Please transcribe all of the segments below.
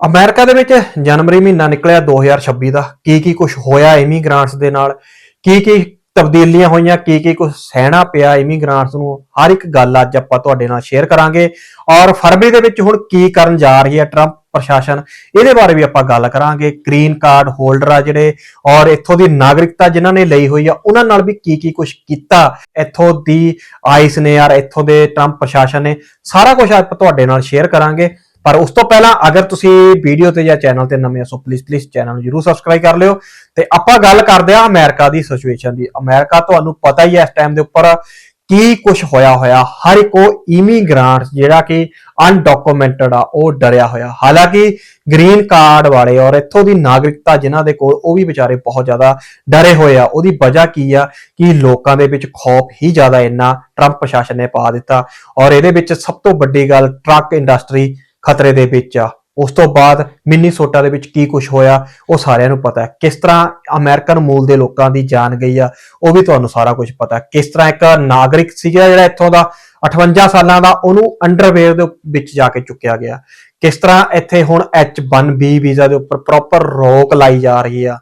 America ਦੇ ਵਿੱਚ ਜਨਵਰੀ ਮਹੀਨਾ ਨਿਕਲਿਆ 2026 ਦਾ। ਕੀ ਕੀ ਕੁਝ ਹੋਇਆ ਇਮੀਗ੍ਰਾਂਟਸ ਦੇ ਨਾਲ? ਕੀ ਕੀ ਤਬਦੀਲੀਆਂ ਹੋਈਆਂ? ਕੀ ਕੀ ਕੁਝ ਸਹਿਣਾ ਪਿਆ ਇਮੀਗ੍ਰਾਂਟਸ ਨੂੰ? ਹਰ ਇੱਕ ਗੱਲ ਅੱਜ ਆਪਾਂ ਤੁਹਾਡੇ ਨਾਲ ਸ਼ੇਅਰ ਕਰਾਂਗੇ। ਔਰ ਫਰਵਰੀ ਦੇ ਵਿੱਚ ਹੁਣ ਕੀ ਕਰਨ ਜਾ ਰਹੀ ਹੈ ਟਰੰਪ ਪ੍ਰਸ਼ਾਸਨ? ਇਹਦੇ ਬਾਰੇ ਵੀ ਆਪਾਂ ਗੱਲ ਕਰਾਂਗੇ। ਗ੍ਰੀਨ ਕਾਰਡ ਹੋਲਡਰ ਆ ਜਿਹੜੇ, ਔਰ ਇੱਥੋਂ ਦੀ ਨਾਗਰਿਕਤਾ ਜਿਨ੍ਹਾਂ ਨੇ ਲਈ ਹੋਈ ਆ, ਉਹਨਾਂ ਨਾਲ ਵੀ ਕੀ ਕੀ ਕੁਝ ਕੀਤਾ? ਇੱਥੋਂ ਦੀ ਆਈਸ ਨੇ ਯਾਰ, ਇੱਥੋਂ ਦੇ ਟਰੰਪ ਪ੍ਰਸ਼ਾਸਨ ਨੇ। ਸਾਰਾ ਕੁਝ ਆਪਾਂ ਤੁਹਾਡੇ ਨਾਲ ਸ਼ੇਅਰ ਕਰਾਂਗੇ। ਪਰ ਉਸ ਤੋਂ ਪਹਿਲਾਂ ਅਗਰ ਤੁਸੀਂ ਵੀਡੀਓ ਤੇ ਜਾਂ ਚੈਨਲ ਤੇ ਨਵੇਂ ਹੋ, ਸੋ ਪਲੀਜ਼ ਪਲੀਜ਼ ਚੈਨਲ ਨੂੰ ਜਰੂਰ ਸਬਸਕ੍ਰਾਈਬ ਕਰ ਲਿਓ। ਤੇ ਆਪਾਂ ਗੱਲ ਕਰਦੇ ਆ ਅਮਰੀਕਾ ਦੀ ਸਿਚੁਏਸ਼ਨ ਦੀ। ਅਮਰੀਕਾ ਤੁਹਾਨੂੰ ਪਤਾ ਹੀ ਹੈ ਇਸ ਟਾਈਮ ਦੇ ਉੱਪਰ ਕੀ ਕੁਝ ਹੋਇਆ ਹੋਇਆ। ਹਰ ਇੱਕ ਉਹ ਇਮੀਗ੍ਰਾਂਟ ਜਿਹੜਾ ਕਿ ਅਨਡਾਕੂਮੈਂਟਡ ਆ, ਉਹ ਡਰਿਆ ਹੋਇਆ। ਹਾਲਾਂਕਿ ਗ੍ਰੀਨ ਕਾਰਡ ਵਾਲੇ ਔਰ ਇੱਥੋਂ ਦੀ ਨਾਗਰਿਕਤਾ ਜਿਨ੍ਹਾਂ ਦੇ ਕੋਲ, ਉਹ ਵੀ ਵਿਚਾਰੇ ਬਹੁਤ ਜ਼ਿਆਦਾ ਡਰੇ ਹੋਏ ਆ। ਉਹਦੀ ਵਜ੍ਹਾ ਕੀ ਆ ਕਿ ਲੋਕਾਂ ਦੇ ਵਿੱਚ ਖੌਫ ਹੀ ਜ਼ਿਆਦਾ ਇੰਨਾ ਟਰੰਪ ਪ੍ਰਸ਼ਾਸਨ ਨੇ ਪਾ ਦਿੱਤਾ। ਔਰ ਇਹਦੇ ਵਿੱਚ ਸਭ ਤੋਂ ਵੱਡੀ ਗੱਲ ਟਰੱਕ ਇੰਡਸਟਰੀ ਖਤਰੇ ਦੇ ਵਿੱਚ ਆ। ਉਸ ਤੋਂ ਬਾਅਦ ਮਿਨੀਸੋਟਾ ਦੇ ਵਿੱਚ ਕੀ ਕੁਝ ਹੋਇਆ, ਉਹ ਸਾਰਿਆਂ ਨੂੰ ਪਤਾ ਹੈ। ਕਿਸ ਤਰ੍ਹਾਂ ਅਮਰੀਕਨ ਮੂਲ ਦੇ ਲੋਕਾਂ ਦੀ ਜਾਨ ਗਈ ਆ, ਉਹ ਵੀ ਤੁਹਾਨੂੰ ਸਾਰਾ ਕੁਝ ਪਤਾ ਹੈ। ਕਿਸ ਤਰ੍ਹਾਂ ਇੱਕ ਨਾਗਰਿਕ ਸੀਗਾ ਜਿਹੜਾ ਇੱਥੋਂ ਦਾ 58 ਸਾਲਾਂ ਦਾ, ਉਹਨੂੰ ਅੰਡਰਵੇਅਰ ਦੇ ਵਿੱਚ ਜਾ ਕੇ ਚੁੱਕਿਆ ਗਿਆ। ਕਿਸ ਤਰ੍ਹਾਂ ਇੱਥੇ ਹੁਣ H1B ਵੀਜ਼ਾ ਦੇ ਉੱਪਰ ਪ੍ਰੋਪਰ ਰੋਕ ਲਾਈ ਜਾ ਰਹੀ ਆ।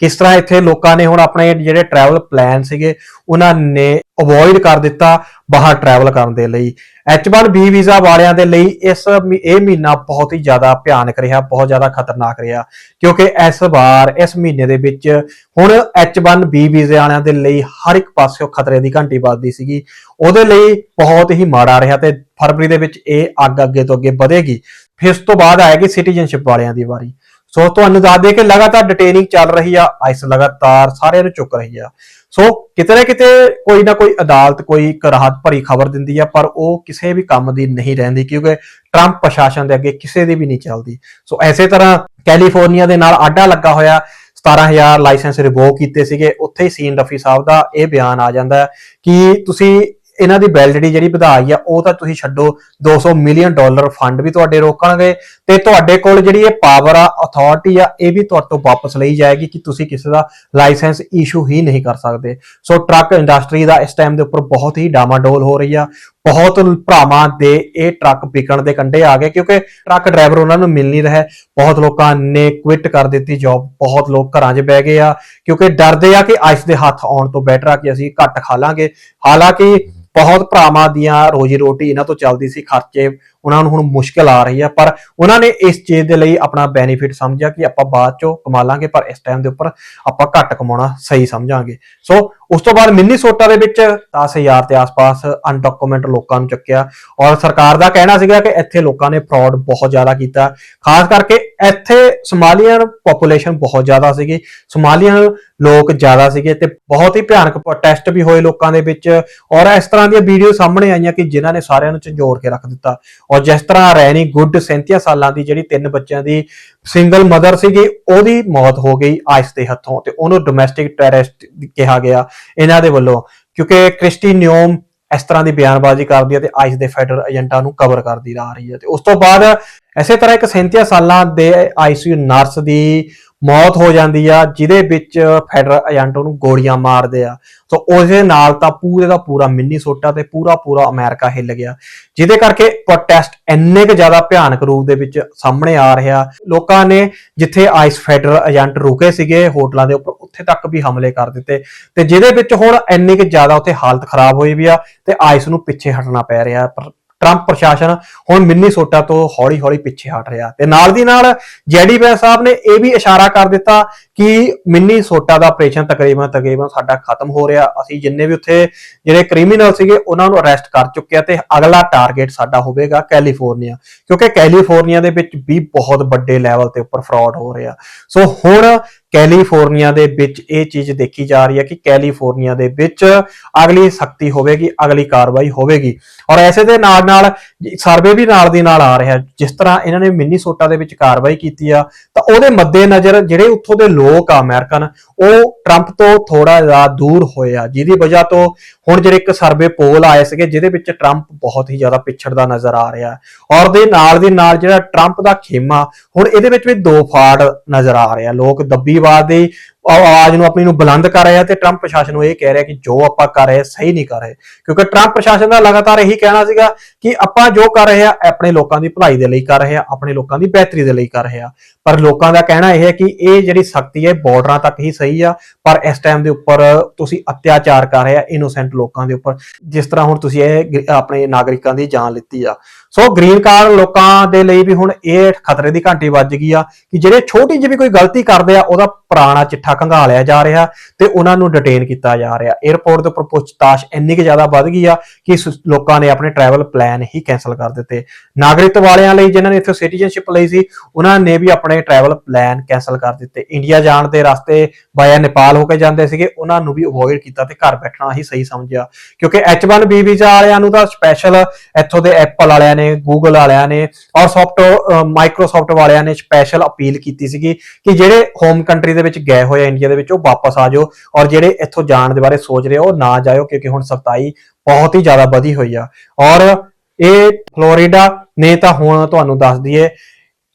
ਕਿਸ ਤਰ੍ਹਾਂ ਇੱਥੇ ਲੋਕਾਂ ਨੇ ਹੁਣ ਆਪਣੇ ਜਿਹੜੇ ਟਰੈਵਲ ਪਲਾਨ ਸੀਗੇ, ਉਹਨਾਂ ਨੇ ਅਵੋਇਡ ਕਰ ਦਿੱਤਾ ਬਾਹਰ ਟਰੈਵਲ ਕਰਨ ਦੇ ਲਈ। H1B ਵੀਜ਼ਾ ਵਾਲਿਆਂ ਦੇ ਲਈ ਇਸ ਮਹੀ- ਇਹ ਮਹੀਨਾ ਬਹੁਤ ਹੀ ਜ਼ਿਆਦਾ ਭਿਆਨਕ ਰਿਹਾ, ਬਹੁਤ ਜ਼ਿਆਦਾ ਖਤਰਨਾਕ ਰਿਹਾ। ਕਿਉਂਕਿ ਇਸ ਵਾਰ, ਇਸ ਮਹੀਨੇ ਦੇ ਵਿੱਚ ਹੁਣ H1B ਵੀਜ਼ੇ ਵਾਲਿਆਂ ਦੇ ਲਈ ਹਰ ਇੱਕ ਪਾਸਿਓਂ ਖਤਰੇ ਦੀ ਘੰਟੀ ਵੱਜਦੀ ਸੀਗੀ। ਉਹਦੇ ਲਈ ਬਹੁਤ ਹੀ ਮਾੜਾ ਰਿਹਾ ਤੇ ਫਰਵਰੀ ਦੇ ਵਿੱਚ ਇਹ ਅੱਗ ਅੱਗੇ ਤੋਂ ਅੱਗੇ ਵਧੇਗੀ। ਫਿਰ ਉਸ ਤੋਂ ਬਾਅਦ ਆਏਗੀ ਸਿਟੀਜ਼ਨਸ਼ਿਪ ਵਾਲਿਆਂ ਦੀ ਵਾਰੀ। ਸੋ ਤੁਹਾਨੂੰ ਦੱਸ ਦੇ ਕਿ ਲਗਾਤਾਰ ਡਿਟੇਨਿੰਗ ਚੱਲ ਰਹੀ ਆ ਆਈਸ ਲਗਾਤਾਰ ਸਾਰਿਆਂ ਨੂੰ ਚੁੱਕ ਰਹੀ ਆ। ਸੋ ਕਿਤੇ ਨਾ ਕਿਤੇ ਕੋਈ ਨਾ ਕੋਈ ਅਦਾਲਤ ਕੋਈ ਰਾਹਤ ਭਰੀ ਖਬਰ ਦਿੰਦੀ ਆ, ਪਰ ਉਹ ਕਿਸੇ ਵੀ ਕੰਮ ਦੀ ਨਹੀਂ ਰਹਿੰਦੀ ਕਿਉਂਕਿ ਟਰੰਪ ਪ੍ਰਸ਼ਾਸਨ ਦੇ ਅੱਗੇ ਕਿਸੇ ਦੀ ਵੀ ਨਹੀਂ ਚੱਲਦੀ। ਸੋ ਐਸੇ ਤਰ੍ਹਾਂ ਕੈਲੀਫੋਰਨੀਆ ਦੇ ਨਾਲ ਆਡਾ ਲੱਗਾ ਹੋਇਆ 17000 ਲਾਇਸੈਂਸ ਰਿਵੋਕ ਕੀਤੇ ਸੀਗੇ। ਉੱਥੇ ਹੀ ਸੀਨ ਰਫੀ ਸਾਹਿਬ ਦਾ ਇਹ ਬਿਆਨ ਆ ਜਾਂਦਾ ਹੈ ਕਿ ਤੁਸੀਂ ਇਹਨਾਂ ਦੀ ਵੈਲਿਡਿਟੀ ਜਿਹੜੀ ਵਧਾਈ ਆ, ਉਹ ਤਾਂ ਤੁਸੀਂ ਛੱਡੋ। 200 ਮਿਲੀਅਨ ਡਾਲਰ ਫੰਡ ਵੀ ਤੁਹਾਡੇ ਰੋਕਣਗੇ। ਤੇ ਤੁਹਾਡੇ ਕੋਲ ਜਿਹੜੀ ਇਹ ਪਾਵਰ ਆ ਅਥਾਰਟੀ ਆ, ਇਹ ਵੀ ਤੁਹਾਡੇ ਤੋਂ ਵਾਪਸ ਲਈ ਜਾਏਗੀ ਕਿ ਤੁਸੀਂ ਕਿਸੇ ਦਾ ਲਾਇਸੈਂਸ ਇਸ਼ੂ ਹੀ ਨਹੀਂ ਕਰ ਸਕਦੇ। ਸੋ ਟਰੱਕ ਇੰਡਸਟਰੀ ਦਾ ਇਸ ਟਾਈਮ ਦੇ ਉੱਪਰ ਬਹੁਤ ਹੀ ਡਾਮਾਡੋਲ ਹੋ ਰਹੀ ਆ। ਬਹੁਤ ਭਰਾਵਾਂ ਦੇ ਇਹ ਟਰੱਕ ਵਿਕਣ ਦੇ ਕੰਢੇ ਆ ਗਏ ਕਿਉਂਕਿ ਟਰੱਕ ਡਰਾਈਵਰ ਉਹਨਾਂ ਨੂੰ ਮਿਲ ਨਹੀਂ ਰਿਹਾ। ਬਹੁਤ ਲੋਕਾਂ ਨੇ ਕੁਇਟ ਕਰ ਦਿੱਤੀ ਜੌਬ ਬਹੁਤ ਲੋਕ ਘਰਾਂ 'ਚ ਬਹਿ ਗਏ ਆ। ਕਿਉਂਕਿ ਡਰਦੇ ਆ ਕਿ ਆਇਸ ਦੇ ਹੱਥ ਆਉਣ ਤੋਂ ਬੈਟਰ ਆ ਕਿ ਅਸੀਂ ਘੱਟ ਖਾ ਲਾਂਗੇ। ਹਾਲਾਂਕਿ ਬਹੁਤ ਭਰਾਵਾਂ ਦੀਆਂ ਰੋਜੀ ਰੋਟੀ ਇਹਨਾਂ ਤੋਂ ਚੱਲਦੀ ਸੀ, ਖਰਚੇ ਉਹਨਾਂ ਨੂੰ ਹੁਣ ਮੁਸ਼ਕਲ ਆ ਰਹੀ ਆ, ਪਰ ਉਹਨਾਂ ਨੇ ਇਸ ਚੀਜ਼ ਦੇ ਲਈ ਆਪਣਾ ਬੈਨੀਫਿਟ ਸਮਝਿਆ ਕਿ ਆਪਾਂ ਬਾਅਦ ਚੋਂ ਕਮਾ ਲਾਂਗੇ, ਪਰ ਇਸ ਟਾਈਮ ਦੇ ਉੱਪਰ ਆਪਾਂ ਘੱਟ ਕਮਾਉਣਾ ਸਹੀ ਸਮਝਾਂਗੇ। ਸੋ ਉਸ ਤੋਂ ਬਾਅਦ ਮਿਨੀਸੋਟਾ ਦੇ ਵਿੱਚ 10000 ਦੇ ਆਸ-ਪਾਸ ਅਨਡਾਕੂਮੈਂਟ ਲੋਕਾਂ ਨੂੰ ਚੱਕਿਆ ਔਰ ਸਰਕਾਰ ਦਾ ਕਹਿਣਾ ਸੀਗਾ ਕਿ ਇੱਥੇ ਲੋਕਾਂ ਨੇ ਫਰਾਡ ਬਹੁਤ ਜ਼ਿਆਦਾ ਕੀਤਾ। ਖਾਸ ਕਰਕੇ ਇੱਥੇ ਸੋਮਾਲੀਅਨ ਪੋਪੂਲੇਸ਼ਨ ਬਹੁਤ ਜ਼ਿਆਦਾ ਸੀਗੀ। ਸੋਮਾਲੀਅਨ ਲੋਕ ਜ਼ਿਆਦਾ ਸੀਗੇ ਤੇ ਬਹੁਤ ਹੀ ਭਿਆਨਕ ਪ੍ਰੋਟੈਸਟ ਵੀ ਹੋਏ ਲੋਕਾਂ ਦੇ ਵਿੱਚ ਔਰ ਇਸ ਤਰ੍ਹਾਂ ਦੀਆਂ ਵੀਡੀਓ ਸਾਹਮਣੇ ਆਈਆਂ ਕਿ ਜਿਨ੍ਹਾਂ ਨੇ ਸਾਰਿਆਂ ਨੂੰ ਝੰਜੋੜ ਕੇ ਰੱਖ ਦਿੱਤਾ। ਔਰ ਜਿਸ ਤਰ੍ਹਾਂ ਰੈਨੀ ਗੁੱਡ 37 ਸਾਲਾਂ ਦੀ ਜਿਹੜੀ ਤਿੰਨ ਬੱਚਿਆਂ ਦੀ ਸਿੰਗਲ ਮਦਰ ਸੀਗੀ, ਉਹਦੀ ਮੌਤ ਹੋ ਗਈ ਆਇਸ ਦੇ ਹੱਥੋਂ ਤੇ ਉਹਨੂੰ ਡੋਮੈਸਟਿਕ ਟੈਰਰਿਸਟ ਕਿਹਾ ਗਿਆ। ਇਹਨਾਂ ਦੇ ਵੱਲੋਂ, ਕਿਉਂਕਿ ਕ੍ਰਿਸਟੀ ਨਿਓਮ ਇਸ ਤਰ੍ਹਾਂ ਦੀ ਬਿਆਨਬਾਜ਼ੀ ਕਰਦੀ ਹੈ ਤੇ ਆਈਸ ਦੇ ਫੈਡਰਲ ਏਜੰਟਾਂ ਨੂੰ ਕਵਰ ਕਰਦੀ ਆ ਰਹੀ ਹੈ। ਤੇ ਉਸ ਤੋਂ ਬਾਅਦ ਇਸੇ ਤਰ੍ਹਾਂ ਇੱਕ 37 ਸਾਲਾਂ ਦੇ ਆਈਸੀਯੂ ਨਰਸ ਦੀ ਮੌਤ ਹੋ ਜਾਂਦੀ ਆ, ਜਿਹਦੇ ਵਿੱਚ ਫੈਡਰਲ ਏਜੰਟ ਉਹਨੂੰ ਗੋਲੀਆਂ ਮਾਰਦੇ ਆ। ਸੋ ਉਸਦੇ ਨਾਲ ਤਾਂ ਪੂਰੇ ਦਾ ਪੂਰਾ ਮਿਨੀਸੋਟਾ ਤੇ ਪੂਰਾ ਪੂਰਾ ਅਮਰੀਕਾ ਹਿੱਲ ਗਿਆ। ਜਿਹਦੇ ਕਰਕੇ ਪ੍ਰੋਟੈਸਟ ਇੰਨੇ ਕੁ ਜ਼ਿਆਦਾ ਭਿਆਨਕ ਰੂਪ ਦੇ ਵਿੱਚ ਸਾਹਮਣੇ ਆ ਰਿਹਾ। ਲੋਕਾਂ ਨੇ ਜਿੱਥੇ ਆਈਸ ਫੈਡਰਲ ਏਜੰਟ ਰੁਕੇ ਸੀਗੇ, ਹੋਟਲਾਂ ਦੇ ਉੱਪਰ ਉੱਥੇ ਤੱਕ ਵੀ ਹਮਲੇ ਕਰ ਦਿੱਤੇ। ਤੇ ਜਿਹਦੇ ਵਿੱਚ ਹੁਣ ਇੰਨੀ ਕੁ ਜ਼ਿਆਦਾ ਉੱਥੇ ਹਾਲਤ ਖਰਾਬ ਹੋਈ ਵੀ ਆ ਤੇ ਆਈਸ ਨੂੰ ਪਿੱਛੇ ਹਟਣਾ ਪੈ ਰਿਹਾ। ਪਰ ਟਰੰਪ ਪ੍ਰਸ਼ਾਸਨ ਹੁਣ ਮਿਨੀਸੋਟਾ ਤੋਂ ਹੌਲੀ-ਹੌਲੀ ਪਿੱਛੇ ਹਟ ਰਿਹਾ। ਤੇ ਨਾਲ ਦੀ ਨਾਲ ਜੈਡੀ ਬੈਂ ਸਾਹਿਬ ਨੇ ਇਹ ਵੀ ਇਸ਼ਾਰਾ ਕਰ ਦਿੱਤਾ ਕਿ ਮਿਨੀਸੋਟਾ ਦਾ ਆਪਰੇਸ਼ਨ ਤਕਰੀਬਨ ਤਕਰੀਬਨ ਸਾਡਾ ਖਤਮ ਹੋ ਰਿਹਾ। ਅਸੀਂ ਜਿੰਨੇ ਵੀ ਉੱਥੇ ਜਿਹੜੇ ਕ੍ਰਿਮੀਨਲ ਸੀਗੇ, ਉਹਨਾਂ ਨੂੰ ਅਰੈਸਟ ਕਰ ਚੁੱਕੇ ਆ ਤੇ ਅਗਲਾ ਟਾਰਗੇਟ ਸਾਡਾ ਹੋਵੇਗਾ ਕੈਲੀਫੋਰਨੀਆ ਕਿਉਂਕਿ ਕੈਲੀਫੋਰਨੀਆ ਦੇ ਵਿੱਚ ਵੀ ਬਹੁਤ ਵੱਡੇ ਲੈਵਲ ਤੇ ਉੱਪਰ ਫਰਾਡ ਹੋ ਰਿਹਾ। ਸੋ ਹੁਣ ਕੈਲੀਫੋਰਨੀਆ ਦੇ ਵਿੱਚ ਇਹ ਚੀਜ਼ ਦੇਖੀ ਜਾ ਰਹੀ ਹੈ ਕਿ ਕੈਲੀਫੋਰਨੀਆ ਦੇ ਵਿੱਚ ਅਗਲੀ ਸਖਤੀ ਹੋਵੇਗੀ, ਅਗਲੀ ਕਾਰਵਾਈ ਹੋਵੇਗੀ। ਔਰ ਐਸੇ ਦੇ ਨਾਲ ਨਾਲ ਸਰਵੇ ਵੀ ਨਾਲ ਦੀ ਨਾਲ ਆ ਰਿਹਾ। ਜਿਸ ਤਰ੍ਹਾਂ ਇਹਨਾਂ ਨੇ ਮਿਨੀਸੋਟਾ ਦੇ ਵਿੱਚ ਕਾਰਵਾਈ ਕੀਤੀ ਆ ਉਹਦੇ ਮੱਦੇਨਜ਼ਰ ਜਿਹੜੇ ਉੱਥੋਂ ਦੇ ਲੋਕ ਆ ਅਮਰੀਕਨ ਉਹ ਟਰੰਪ ਤੋਂ ਥੋੜਾ ਜਿਹਾ ਦੂਰ ਹੋਏ ਆ, ਜਿਹਦੀ ਵਜ੍ਹਾ ਤੋਂ ਹੁਣ ਜਿਹੜੇ ਇੱਕ ਸਰਵੇ ਪੋਲ ਆਏ ਸੀਗੇ, ਜਿਹਦੇ ਵਿੱਚ ਟਰੰਪ ਬਹੁਤ ਹੀ ਜ਼ਿਆਦਾ ਪਿਛੜਦਾ ਨਜ਼ਰ ਆ ਰਿਹਾ। ਔਰ ਦੇ ਨਾਲ ਦੇ ਨਾਲ ਜਿਹੜਾ ਟਰੰਪ ਦਾ ਖੇਮਾ, ਹੁਣ ਇਹਦੇ ਵਿੱਚ ਵੀ ਦੋ ਫਾੜ ਨਜ਼ਰ ਆ ਰਿਹਾ ਲੋਕ ਦੱਬੀਵਾਦ ਦੇ ਆਵਾਜ਼ ਨੂੰ ਆਪਣੀ ਨੂੰ ਬੁਲੰਦ ਕਰ ਰਹੇ ਆ ਤੇ ਟਰੰਪ ਪ੍ਰਸ਼ਾਸਨ ਨੂੰ ਇਹ ਕਹਿ ਰਿਹਾ ਕਿ ਜੋ ਆਪਾਂ ਕਰ ਰਹੇ, ਸਹੀ ਨਹੀਂ ਕਰ ਰਹੇ। ਕਿਉਂਕਿ ਟਰੰਪ ਪ੍ਰਸ਼ਾਸਨ ਦਾ ਲਗਾਤਾਰ ਇਹੀ ਕਹਿਣਾ ਸੀਗਾ ਕਿ ਆਪਾਂ ਜੋ ਕਰ ਰਹੇ ਆ ਆਪਣੇ ਲੋਕਾਂ ਦੀ ਭਲਾਈ ਦੇ ਲਈ ਕਰ ਰਹੇ ਆ, ਆਪਣੇ ਲੋਕਾਂ ਦੀ ਬਿਹਤਰੀ ਦੇ ਲਈ ਕਰ ਰਹੇ ਆ। ਪਰ ਲੋਕਾਂ ਦਾ ਕਹਿਣਾ ਇਹ ਹੈ ਕਿ ਇਹ ਜਿਹੜੀ ਸਖਤੀ ਹੈ ਬਾਰਡਰਾਂ ਤੱਕ ਹੀ ਸਹੀ ਆ, ਪਰ ਇਸ ਟਾਈਮ ਦੇ ਉੱਪਰ ਤੁਸੀਂ ਅਤਿਆਚਾਰ ਕਰ ਰਹੇ ਆ ਇਨੋਸੈਂਟ ਲੋਕਾਂ ਦੇ ਉੱਪਰ। ਜਿਸ ਤਰ੍ਹਾਂ ਹੁਣ ਤੁਸੀਂ ਇਹ ਆਪਣੇ ਨਾਗਰਿਕਾਂ ਦੀ ਜਾਨ ਲਿੱਤੀ ਆ। ਸੋ ਗ੍ਰੀਨ ਕਾਰਡ ਲੋਕਾਂ ਦੇ ਲਈ ਵੀ ਹੁਣ ਇਹ ਖਤਰੇ ਦੀ ਘੰਟੀ ਵੱਜ ਗਈ ਆ ਕਿ ਜਿਹੜੇ ਛੋਟੀ ਜਿਹੀ ਵੀ ਕੋਈ ਗਲਤੀ ਕਰਦੇ ਆ, ਉਹਦਾ ਪੁਰਾਣਾ ਚਿੱਠਾ ਖੰਗਾਲਿਆ ਜਾ ਰਿਹਾ ਤੇ ਉਹਨਾਂ ਨੂੰ ਡਿਟੇਨ ਕੀਤਾ ਜਾ ਰਿਹਾ 에어ਪੋਰਟ ਦੇ ਉੱਪਰ ਪੁੱਛਤਾਛ ਇੰਨੀ ਕਿ ਜ਼ਿਆਦਾ ਵੱਧ ਗਈ ਆ ਕਿ ਸ- ਲੋਕਾਂ ਨੇ ਆਪਣੇ ਟਰੈਵਲ ਪਲਾਨ ਹੀ ਕੈਨਸਲ ਕਰ ਦਿੱਤੇ। ਨਾਗਰਿਕ ਵਾਲਿਆਂ ਲਈ ਜਿਨ੍ਹਾਂ ਨੇ ਇੱਥੇ ਸਿਟੀਜ਼ਨਸ਼ਿਪ ਲਈ ਸੀ, ਉਹਨਾਂ ਨੇ ਵੀ ਆਪਣੇ ਟਰੈਵਲ ਪਲਾਨ ਕੈਨਸਲ ਕਰ ਦਿੱਤੇ। ਇੰਡੀਆ ਜਾਣ ਦੇ ਰਸਤੇ ਬਾਇਆ ਨੇਪਾਲ ਹੋ ਕੇ ਜਾਂਦੇ ਸੀਗੇ, ਉਹਨਾਂ ਨੂੰ ਵੀ ਅਵੋਇਡ ਕੀਤਾ ਤੇ ਘਰ ਬੈਠਣਾ ਹੀ ਸਹੀ ਸਮਝਿਆ। ਕਿਉਂਕਿ H1B ਵੀਜ਼ਾ ਵਾਲਿਆਂ ਨੂੰ ਤਾਂ ਸਪੈਸ਼ਲ ਇੱਥੋਂ ਦੇ ਐਪਲ ਵਾਲਿਆਂ ਨੇ ਗੂਗਲ ਵਾਲਿਆਂ ਨੇ ਔਰ ਸੌਫਟ ਮਾਈਕਰੋਸਾਫਟ ਵਾਲਿਆਂ ਨੇ ਸਪੈਸ਼ਲ ਅਪੀਲ ਕੀਤੀ ਸੀਗੀ ਕਿ ਜਿਹੜੇ ਹੋਮ ਕੰਟਰੀ ਦੇ ਵਿੱਚ ਗਏ ਹੋਏ ਇੰਡੀਆ ਦੇ ਵਿੱਚ, ਉਹ ਵਾਪਸ ਆ ਜਾਓ ਔਰ ਜਿਹੜੇ ਇੱਥੋਂ ਜਾਣ ਦੇ ਬਾਰੇ ਸੋਚ ਰਹੇ ਹੋ ਉਹ ਨਾ ਜਾਇਓ ਕਿਉਂਕਿ ਹੁਣ ਸਖਤਾਈ ਬਹੁਤ ਹੀ ਜ਼ਿਆਦਾ ਵਧੀ ਹੋਈ ਆ। ਔਰ ਇਹ ਫਲੋਰੀਡਾ ਨੇ ਤਾਂ ਹੁਣ ਤੁਹਾਨੂੰ ਦੱਸ ਦਈਏ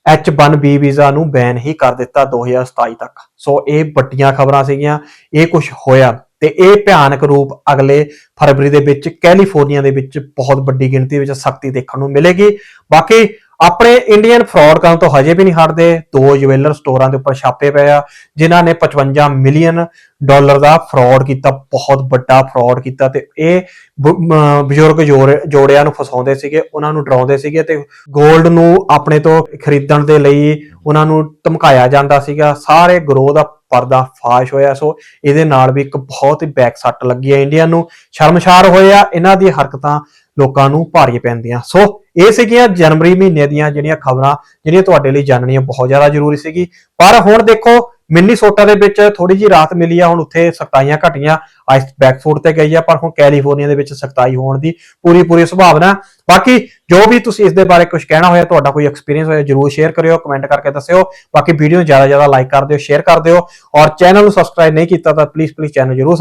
H1B ਵੀਜ਼ਾ ਨੂੰ ਬੈਨ ਹੀ ਕਰ ਦਿੱਤਾ 2027 ਤੱਕ। ਸੋ ਇਹ ਵੱਡੀਆਂ ਖਬਰਾਂ ਸੀਗੀਆਂ, ਇਹ ਕੁਝ ਹੋਇਆ ਤੇ ਇਹ ਭਿਆਨਕ ਰੂਪ ਅਗਲੇ ਫਰਵਰੀ ਦੇ ਵਿੱਚ ਕੈਲੀਫੋਰਨੀਆ ਦੇ ਵਿੱਚ ਬਹੁਤ ਵੱਡੀ ਗਿਣਤੀ ਵਿੱਚ ਸਖਤੀ ਦੇਖਣ ਨੂੰ ਮਿਲੇਗੀ। ਬਾਕੀ ਆਪਣੇ ਇੰਡੀਅਨ ਫਰਾਡ ਕਰਨ ਤੋਂ ਹਜੇ ਵੀ ਨਹੀਂ ਹਟਦੇ। ਦੋ ਜਵੈਲਰ ਸਟੋਰਾਂ ਦੇ ਉੱਪਰ ਛਾਪੇ ਪਏ ਆ, ਜਿਨ੍ਹਾਂ ਨੇ 55 ਮਿਲੀਅਨ ਡਾਲਰ ਦਾ ਫਰਾਡ ਕੀਤਾ, ਬਹੁਤ ਵੱਡਾ ਫਰਾਡ ਕੀਤਾ ਤੇ ਇਹ ਬ- ਬਜ਼ੁਰਗ ਜੋੜਿਆਂ ਨੂੰ ਫਸਾਉਂਦੇ ਸੀਗੇ, ਉਹਨਾਂ ਨੂੰ ਡਰਾਉਂਦੇ ਸੀਗੇ ਤੇ 골ਡ ਨੂੰ ਆਪਣੇ ਤੋਂ ਖਰੀਦਣ ਦੇ ਲਈ ਉਹਨਾਂ ਨੂੰ ਧਮਕਾਇਆ ਜਾਂਦਾ ਸੀਗਾ। ਸਾਰੇ ਗਰੋਹ ਦਾ ਪਰਦਾ ਫਾਸ਼ ਹੋਇਆ। ਸੋ ਇਹਦੇ ਨਾਲ ਵੀ ਇੱਕ ਬਹੁਤ ਹੀ ਬੈਕ ਸੱਟ ਲੱਗੀ ਹੈ ਇੰਡੀਆ ਨੂੰ। ਸ਼ਰਮਸ਼ਾਰ ਹੋਇਆ ਇਹਨਾਂ ਦੀ ਹਰਕਤਾਂ ਲੋਕਾਂ ਨੂੰ ਭਾਰੀ ਪੈਂਦੀਆਂ। ਸੋ ਇਹ ਸੀਗੀਆਂ ਜਨਵਰੀ ਮਹੀਨੇ ਦੀਆਂ ਜਿਹੜੀਆਂ ਖਬਰਾਂ, ਜਿਹੜੀਆਂ ਤੁਹਾਡੇ ਲਈ ਜਾਣਨੀਆਂ ਬਹੁਤ ਜ਼ਿਆਦਾ ਜ਼ਰੂਰੀ ਸੀਗੀ। ਪਰ ਹੁਣ ਦੇਖੋ ਮਿਨੀਸੋਟਾ ਦੇ ਵਿੱਚ ਥੋੜੀ ਜੀ ਰਾਤ ਮਿਲੀ ਆ, ਹੁਣ ਉੱਥੇ ਸਖਤਾਈਆਂ ਘਟੀਆਂ, ਆਈਸ ਬੈਕਫੁੱਟ ਤੇ ਗਈ ਆ, ਪਰ ਹੁਣ ਕੈਲੀਫੋਰਨੀਆ ਦੇ ਵਿੱਚ ਸਖਤਾਈ ਹੋਣ ਦੀ ਪੂਰੀ ਪੂਰੀ ਸੰਭਾਵਨਾ। ਬਾਕੀ ਜੋ ਵੀ ਤੁਸੀਂ ਇਸ ਦੇ ਬਾਰੇ ਕੁਝ ਕਹਿਣਾ ਹੋਇਆ, ਤੁਹਾਡਾ ਕੋਈ ਐਕਸਪੀਰੀਅੰਸ ਹੋਇਆ, ਜਰੂਰ ਸ਼ੇਅਰ ਕਰਿਓ ਕਮੈਂਟ ਕਰਕੇ ਦੱਸਿਓ। ਬਾਕੀ ਵੀਡੀਓ ਨੂੰ ਜ਼ਿਆਦਾ ਜ਼ਿਆਦਾ ਲਾਈਕ ਕਰ ਦਿਓ ਸ਼ੇਅਰ ਕਰ ਦਿਓ। ਔਰ ਚੈਨਲ ਨੂੰ ਸਬਸਕ੍ਰਾਈਬ ਨਹੀਂ ਕੀਤਾ ਤਾਂ ਪਲੀਜ਼ ਪਲੀਜ਼ ਚੈਨਲ ਜਰੂਰ